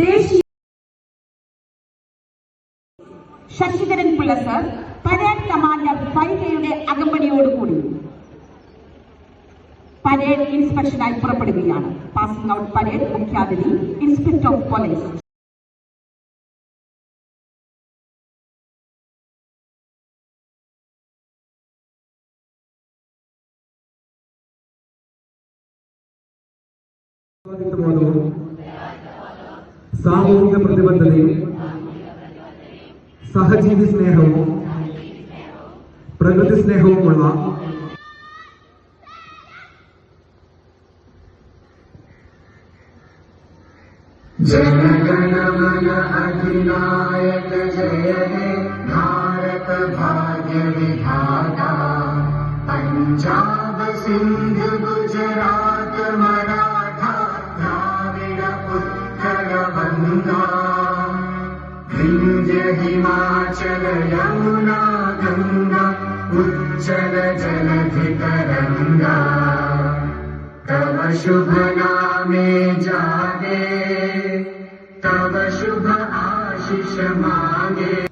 ദേശീയ Sasidharan Pillai sir parade commander ഫൈകയുടെ അകമ്പടിയോടുകൂടി parade ഇൻസ്പെക്ഷനായി പുറപ്പെടുകയാണ്. പാസിംഗ് ഔട്ട് പരേഡ് മുഖ്യാതിഥി ഇൻസ്പെക്ടർ ഓഫ് പോലീസ് സാമൂഹിക പ്രതിബദ്ധതയും സഹജീവി സ്നേഹവും പ്രകൃതി സ്നേഹവുമുള്ള ജനഗണമന അധിനായക ജയ ഭാരത ഭാഗ്യ വിധാത പഞ്ചാബ് സിന്ധ് ഗുജറാത്ത് മറ हिमाचल यमुना गङ्गा उज्जल जलधितरङ्गा तव शुभ नामे जागे तव शुभ आशिष मागे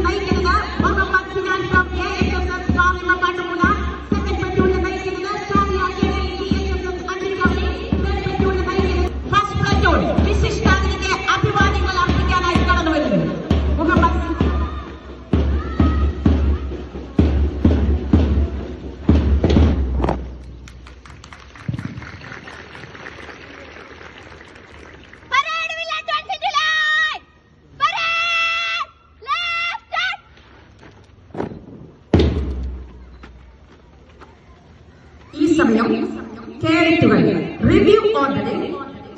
que ഈ സമയം കേഡറ്റുകൾ റിവ്യൂ ഓർഡറിൽ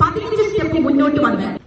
പതിനഞ്ച് സ്റ്റെപ്പ് മുന്നോട്ട് വന്ന്